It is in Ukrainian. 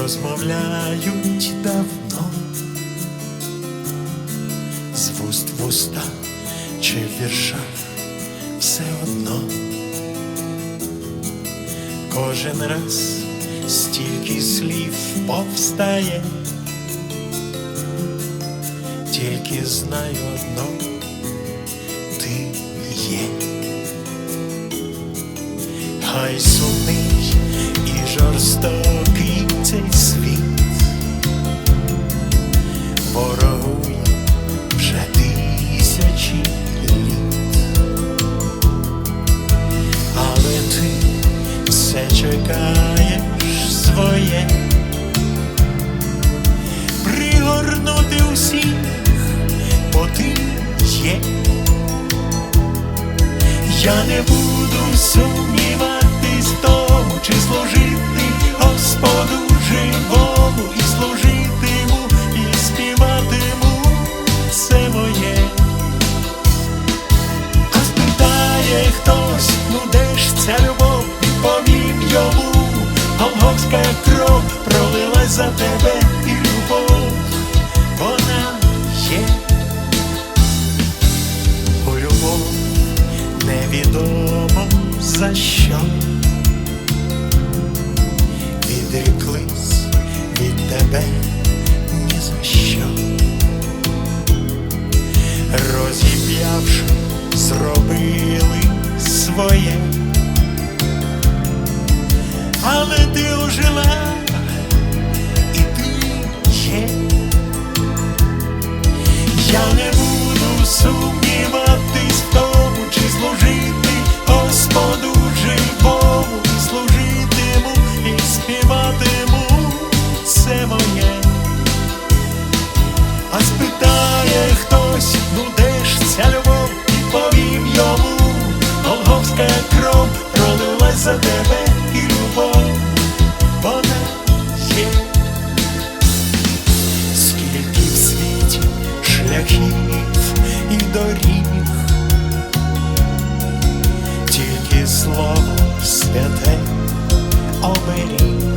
розмовляють давно, з вуст в уста чи в віршах все одно. Кожен раз стільки слів повстає, тільки знаю одно, ти є. Хай сумний і жорстокий все чекаєш своє, пригорнути усіх, бо ти є. Я не буду сумніватись в тому, чи служити Господу живому, і служитиму, і співатиму все моє. А спитає хтось, ну де ж ця любов, йому, Голгофська кров пролилась за тебе і любов, вона є. У любов невідомо за що. Відреклись від тебе ні за що, але ти ожила, і ти є. Я не буду сумніватись в тому, чи служити Господу живому, служитиму, і співатиму все моє. А спитає хтось, ну шляхів і доріг, тільки слово святе оберіг,